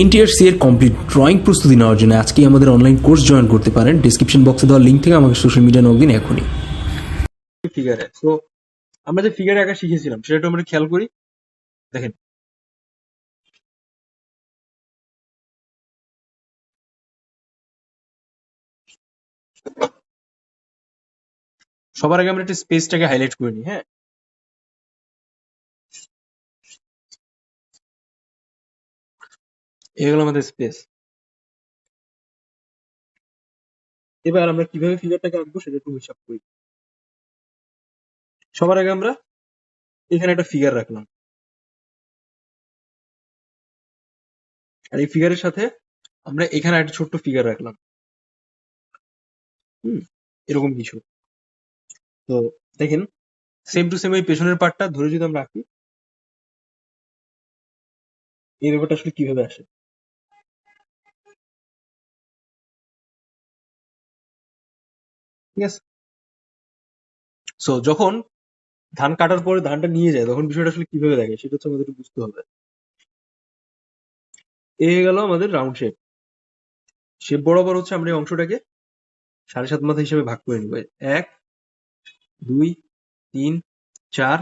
NTRC এর complete drawing প্রস্তুতি নেওয়ার জন্য আজকে আমাদের অনলাইন কোর্স জয়েন করতে পারেন। ডিসক্রিপশন বক্সে দেওয়া লিঙ্ক থেকে আমাকে সোশ্যাল মিডিয়া নক দিন এখনই। আমরা যে ফিগারে আঁকা শিখেছিলাম, সেটা আমরা খেয়াল করি। দেখেন। সবার আগে আমরা একটা স্পেসটাকে হাইলাইট করে নিই হ্যাঁ? এগুলো আমাদের স্পেস এবার আমরা কীভাবে ফিগারটাকে আঁকবো সেটা একটু হিসাব করি। সবার আগে আমরা এখানে একটা ফিগার রাখলাম। আর এই ফিগারের সাথে আমরা এখানে একটা ছোট্ট ফিগার রাখলাম। হুম, এরকম কিছু। তো দেখেন সেম টু সেম এই পেছনের পার্টটা ধরে যদি আমরা আঁকি, এই ব্যাপারটা আসলে কীভাবে আসে? ঠিক আছে? সো যখন ধান কাটার পরে ধানটা নিয়ে যায় তখন বিষয়টা আসলে কীভাবে দেখে? সেটা হচ্ছে আমাদের বুঝতে হবে। এ হয়ে গেল আমাদের রাউন্ড শেপ শেপ বরাবর হচ্ছে আমরা এই অংশটাকে সাড়ে সাত মাথা হিসেবে ভাগ করে নিব। এক দুই তিন চার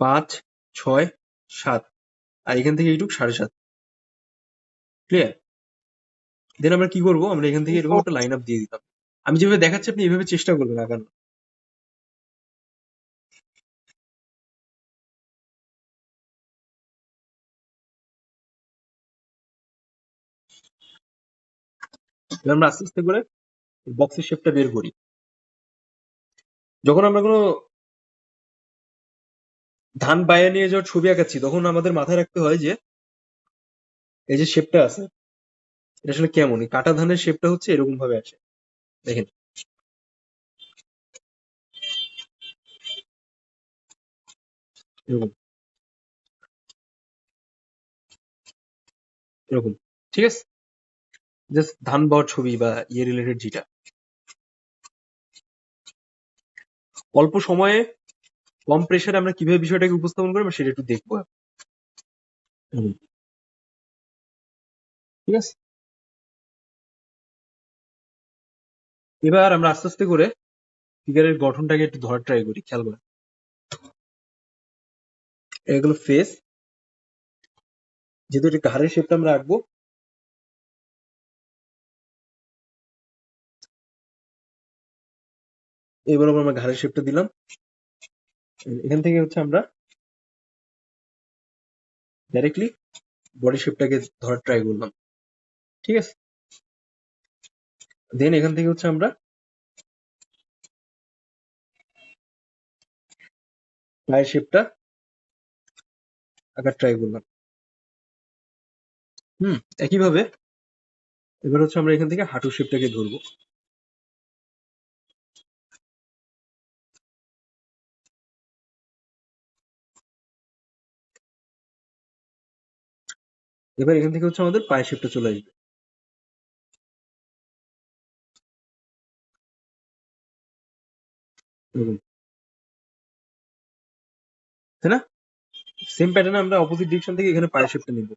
পাঁচ ছয় সাত। আর এখান থেকে এইটুক সাড়ে সাত। ক্লিয়ার দেন আমরা কি করব? আমরা এখান থেকে এরকম একটা লাইন আপ দিয়ে দিতাম আমি যেভাবে দেখাচ্ছি, আপনি এভাবে চেষ্টা করবেন আগানো। এবার আমরা আস্তে আস্তে করে বক্সের শেপটা বের করি। যখন আমরা কোনো ধান বাইরে নিয়ে যাওয়ার ছবি আঁকাচ্ছি, তখন আমাদের মাথায় রাখতে হয় যে এই যে শেপটা আছে, এটা আসলে কেমন? কাটা ধানের শেপটা হচ্ছে এরকম ভাবে আসে। দেখেন। এরকম। ঠিক আছে? জাস্ট ধান পাওয়ার ছবি বা ইয়ে রিলেটেড যেটা। অল্প সময়ে কম প্রেশারে আমরা কীভাবে বিষয়টাকে উপস্থাপন করব সেটা একটু দেখব। ঠিক আছে? এবার আমরা আস্তে আস্তে করে ফিগারের গঠনটাকে একটু ধরার ট্রাই করি, খেয়াল করে এগুলো ফেস যেহেতু এটা ঘাড়ের শেপটা আমরা আঁকবো, এবার আমরা ঘাড়ের শেপটা দিলাম। এখান থেকে হচ্ছে আমরা ডাইরেক্টলি বডি শেপটাকে ধরার ট্রাই করলাম। ঠিক আছে? দেন এখান থেকে হচ্ছে আমরা পায়ের শেপটা আঁকার ট্রাই করলাম। হুম, একইভাবে এবার হচ্ছে আমরা এখান থেকে হাঁটুর শেপটাকে ধরবো। এবার এখান থেকে হচ্ছে আমাদের পায়ের শেপটা চলে আসবে। তাই না সেম প্যাটার্নে আমরা অপোজিট ডিরেকশন থেকে এখানে পায়ের শেপটা নিব।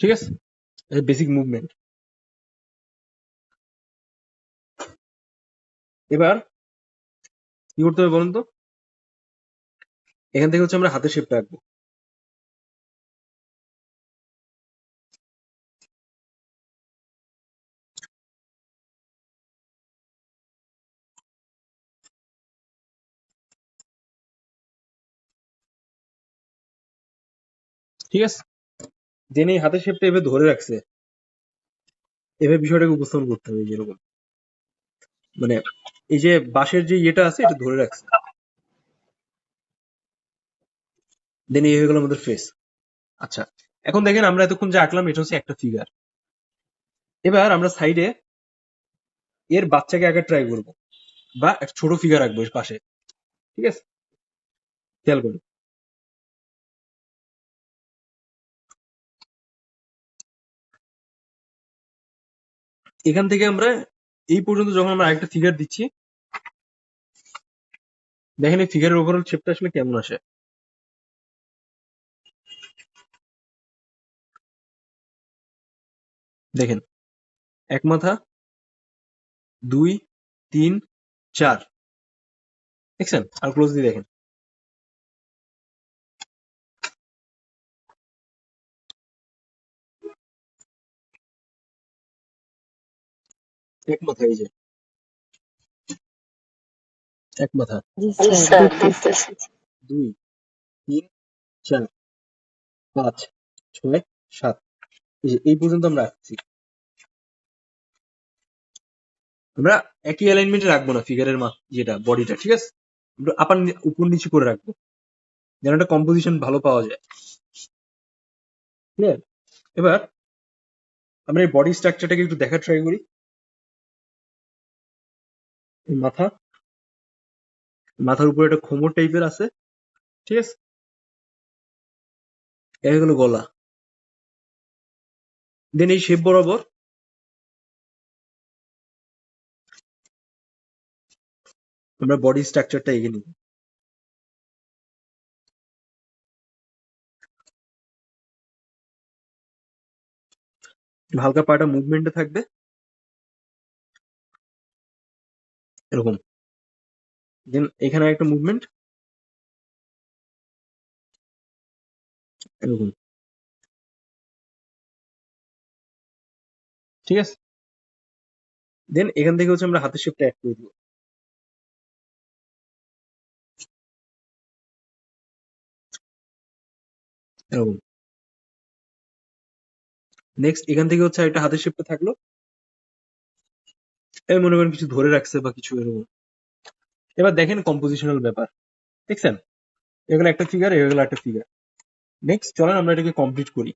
ঠিক আছে? বেসিক মুভমেন্ট এবার কি করতে হবে বলুন তো? এখান থেকে হচ্ছে আমরা হাতের শেপটা আঁকবো। ঠিক আছে? দেন এই হাতের শেপটা এভাবে ধরে রাখছে, এভাবে বিষয়টাকে উপস্থাপন করতে হবে যেরকম মানে এই যে বাঁশের যে ইয়েটা আছে, এটা ধরে রাখছে। দেন এই হয়ে গেল আমাদের ফেস আচ্ছা এখন দেখেন আমরা এতক্ষণ যে আঁকলাম, এটা হচ্ছে একটা ফিগার এবার আমরা সাইডে এর বাচ্চাকে আগে ট্রাই করব, বা একটা ছোট ফিগার আঁকবো এর পাশে। ঠিক আছে? খেয়াল করুন। এখান থেকে আমরা এই পর্যন্ত যখন আমরা আরেকটা ফিগার দিচ্ছি দেখেন এই ফিগারের ওভারঅল শেপটা আসলে কেমন আসে? দেখেন, এক মাথা, দুই, তিন, চার। দেখছেন? আর ক্লোজলি দেখেন। এক মাথা, এই যে। এক দেখতেছি দুই তিন চার পাঁচ ছয় সাত। এই এই পর্যন্ত আমরা রাখছি আমরা একই অ্যালাইনমেন্টে রাখব না ফিগারের মা যেটা বডিটা ঠিক আছে? আমরা আপার উপর নিচে করে রাখব। যেন একটা কম্পোজিশন ভালো পাওয়া যায়। ক্লিয়ার এবার আমরা এই বডি স্ট্রাকচারটাকে একটু দেখার ট্রাই করি। মাথা। মাথার উপরে একটা খোমর টাইপের আছে। ঠিক আছে? এই হলো গলা। দেন এই শেপ বরাবর। আমরা বডি স্ট্রাকচারটা এগিয়ে একটু হালকা পাটা মুভমেন্টে থাকবে। এরকম। দেন এখানে একটা মুভমেন্ট এরকম। ঠিক আছে? দেন এখান থেকে হচ্ছে আমরা হাতের শেপটা অ্যাড করে দিব। এরকম। নেক্সট এখান থেকে হচ্ছে একটা হাতের শেপটা থাকল। এই মনে করেন কিছু ধরে রাখছে বা কিছু এরকম। এবার দেখেন কম্পোজিশনাল ব্যাপার। দেখছেন? এগুলো একটা ফিগার এগুলো একটা ফিগার নেক্সট চলেন আমরা এটাকে কমপ্লিট করি।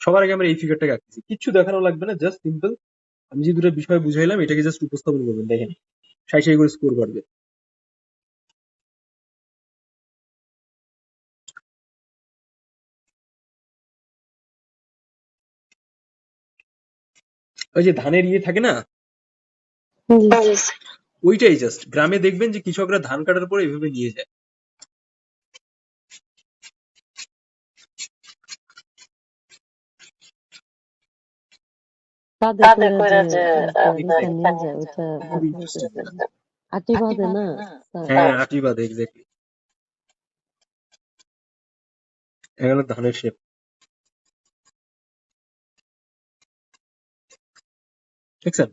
সবার আগে আমরা এই ফিগারটাকে আঁকতেছি কিচ্ছু দেখানো লাগবে না জাস্ট সিম্পল আমি যে দুটো বিষয় বুঝাইলাম, এটাকে জাস্ট উপস্থাপন করবেন, দেখেন। সাই সাই করে স্কোর বাড়বে। ওই যে ধানের ইয়ে থাকে না? ওইটাই জাস্ট গ্রামে দেখবেন যে কৃষকরা ধান কাটার পরে এভাবে নিয়ে যায়। করে যে আটি বাঁধে না হ্যাঁ আটি বাদ এক্স্যাক্টলি এগুলো ধানের শেপ। দেখছেন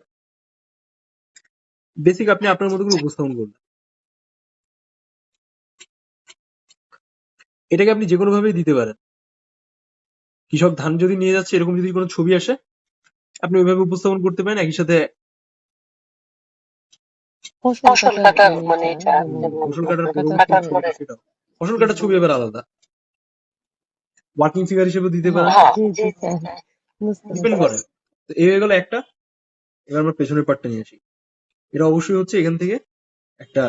বেসিক আপনি আপনার মতো করে উপস্থাপন করবেন এটাকে আপনি যে কোনো ভাবেই দিতে পারেন। কৃষক ধান যদি নিয়ে যাচ্ছে এরকম যদি কোনো ছবি আসে আপনি ওইভাবে উপস্থাপন করতে পারেন একই সাথে ফসল কাটার মানে ফসল কাটার ফসল কাটার ছবি এবার আলাদা। ওয়ার্কিং ফিগার হিসেবে দিতে পারেন। হ্যাঁ জি জি জি জি স্যার স্যার বুঝতে ডিপেন্ড করে। তো এই হয়ে গেল একটা। এবার আমরা পেছনের পার্টটা নিয়ে আসি। এটা অবশ্যই হচ্ছে এখান থেকে একটা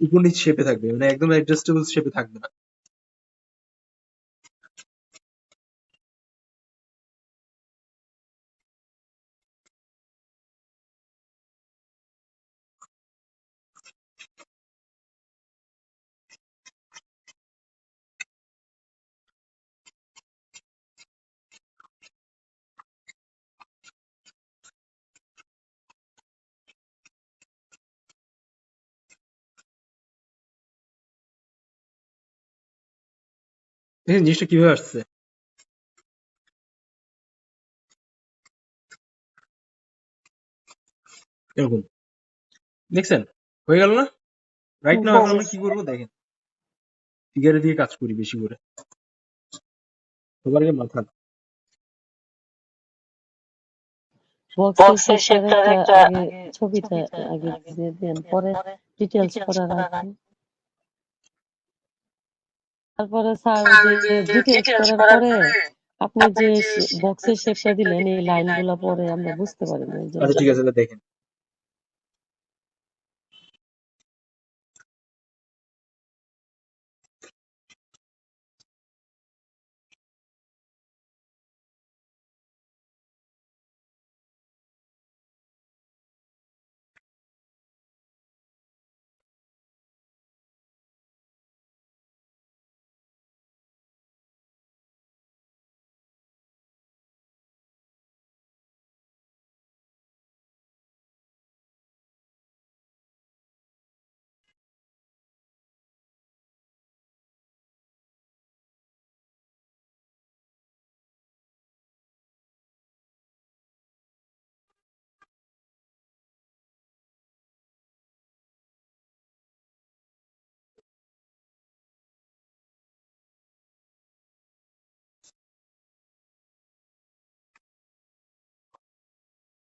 উপনিষ শেপে থাকবে মানে একদম অ্যাডজাস্টেবল শেপে থাকবে না। দেখেন জিনিসটা কীভাবে আসছে এরকম দেখছেন হয়ে গেল না রাইট নাও এখন আমরা কি করব দেখেন ফিগারে দিয়ে কাজ করি বেশি করে সবার আগে মাথা বক্সের একটা ছবিটা আগে দিয়ে দেন পরে ডিটেলস করা রাখেন তারপরে স্যার যে ডিটেলস করার পরে আপনি যে বক্সের শেপটা দিলেন এই লাইনগুলো পরে আমরা বুঝতে পারিনি আচ্ছা ঠিক আছে দেখেন।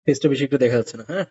ফেসটা বেশি একটু দেখা যাচ্ছে না হ্যাঁ?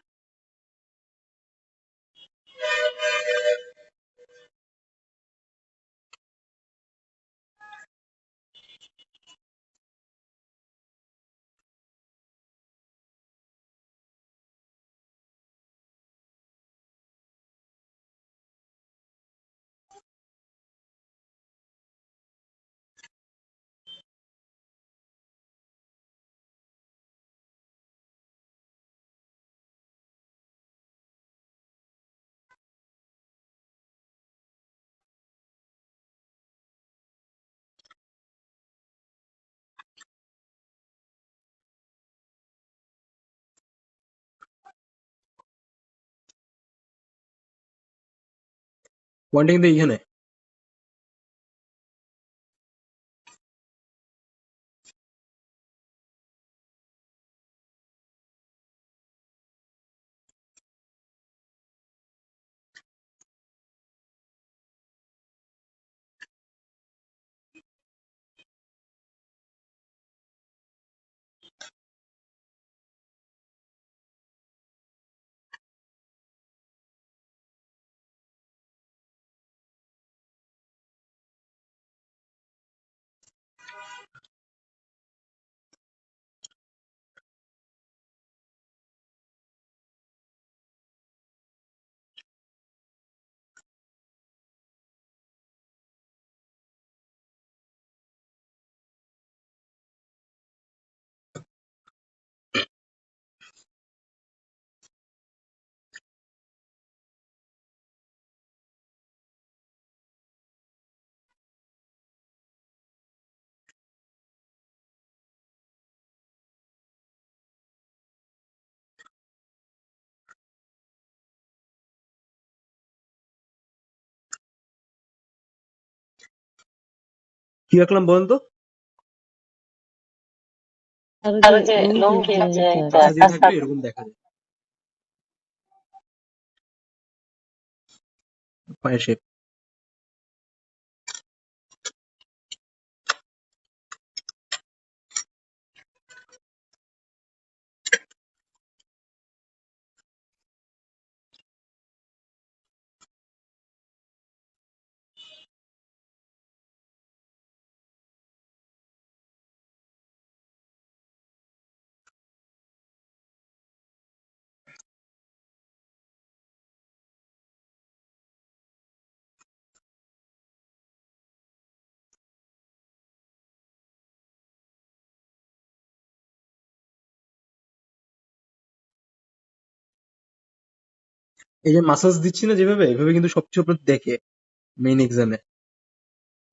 wanting কি রাখলাম বলেন তো? আর যে লঙ্কি যে একটা কাঁচা দিয়ে থাকলে এরকম দেখা যায়। পায়ের শেপ এই যে মাসাজ দিচ্ছি না যেভাবে, এভাবে কিন্তু সবচেয়ে উপরে দেখে মেইন এক্সামে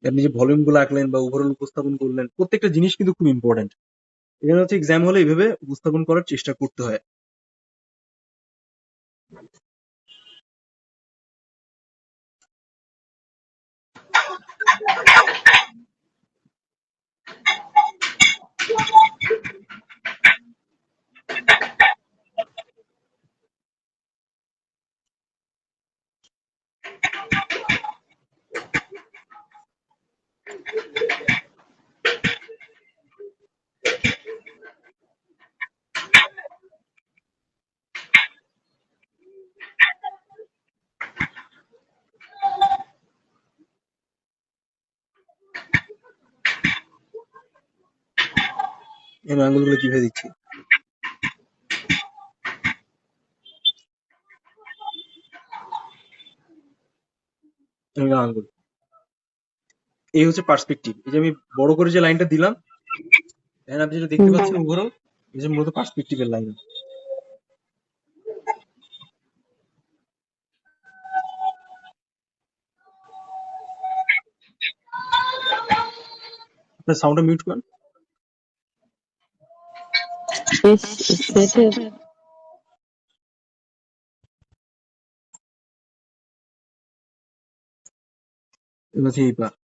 আপনি যে ভলিউমগুলো আঁকলেন বা ওভারঅল উপস্থাপন করলেন, প্রত্যেকটা জিনিস কিন্তু খুব ইম্পর্টেন্ট এখানে হচ্ছে এক্সাম হলে এইভাবে উপস্থাপন করার চেষ্টা করতে হয়। এই আঙ্গুলগুলো কীভাবে দিচ্ছি? এই আঙ্গুল এই হচ্ছে পার্সপেক্টিভ এই যে আমি বড় করে যে লাইনটা দিলাম এখানে আপনি যেটা দেখতে পাচ্ছেন ওভারঅল এই যে মূলত পার্সপেক্টিভের লাইন আপনার সাউন্ডটা মিউট করেন। সেটের এবার হচ্ছে এই পা এবার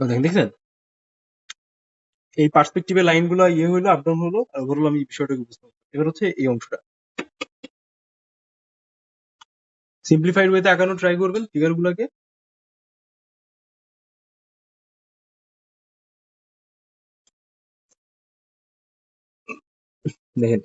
দেখেন দেখছেন? এই পার্সপেক্টিভের লাইনগুলো ইয়ে হলো আপ ডাউন হলো ওভারঅল আমি বিষয়টাকে বুঝতে এবার হচ্ছে এই অংশটা। সিম্পলিফাইড ওয়েতে আঁকানো ট্রাই করবেন ফিগার গুলাকে দেখেন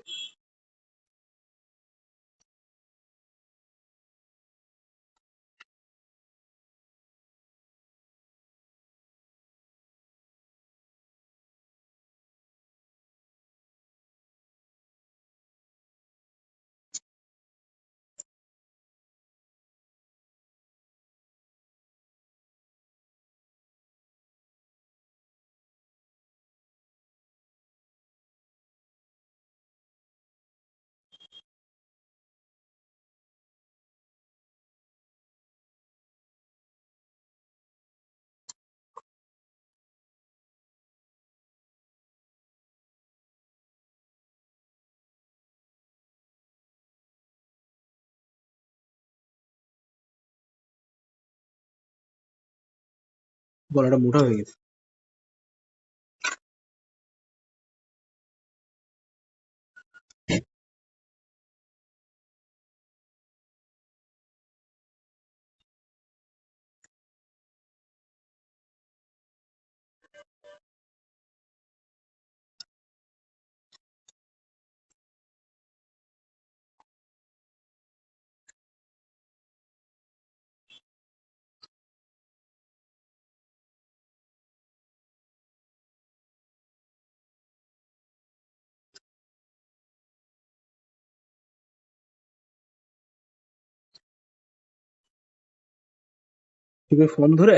গলাটা মোটা হয়ে গেছে। আছে ফোন ধরে?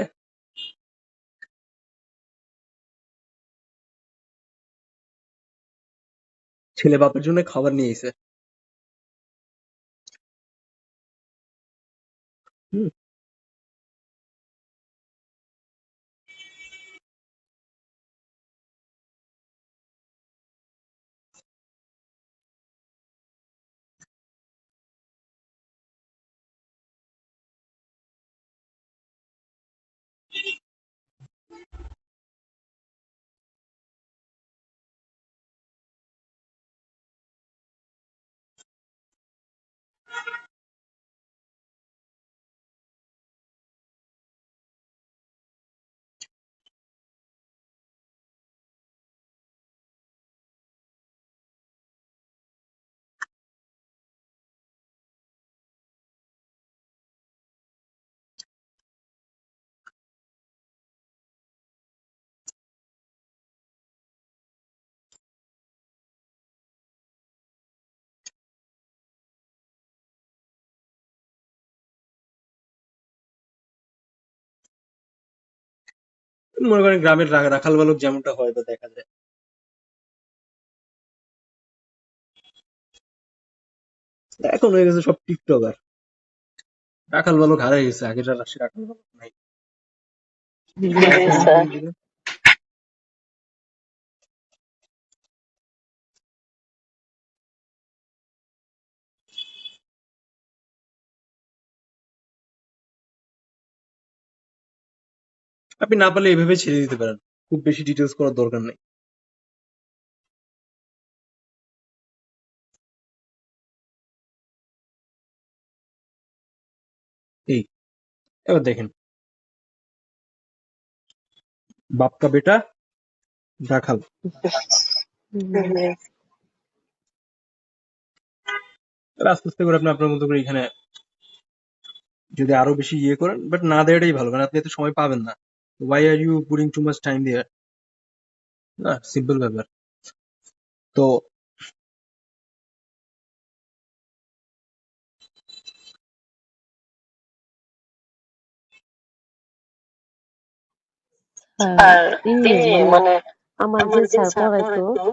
ছেলে বাপের জন্য খাবার নিয়ে এসে। মনে করেন গ্রামের রাখাল বালক যেমনটা হয় বা দেখা যায়। এখন হয়ে গেছে সব টিকটক আর রাখাল বালক হারাই গেছে আগের রাখাল বালক নাই। আপনি না পারলে এভাবে ছেড়ে দিতে পারেন। খুব বেশি ডিটেলস করার দরকার নেই। এই, এবার দেখেন। বাপকা বেটা এবার আস্তে আস্তে করে আপনি আপনার মতো করে এখানে যদি আরও বেশি ইয়ে করেন বাট না দেওয়াটাই ভালো, কারণ আপনি এত সময় পাবেন না। why are you putting too much time there না সিম্পল ব্যাপার তো আর তিনি ইয়ে মানে মানে আমার আমার যে যে স্যার স্যার পড়াইতো পড়াইতো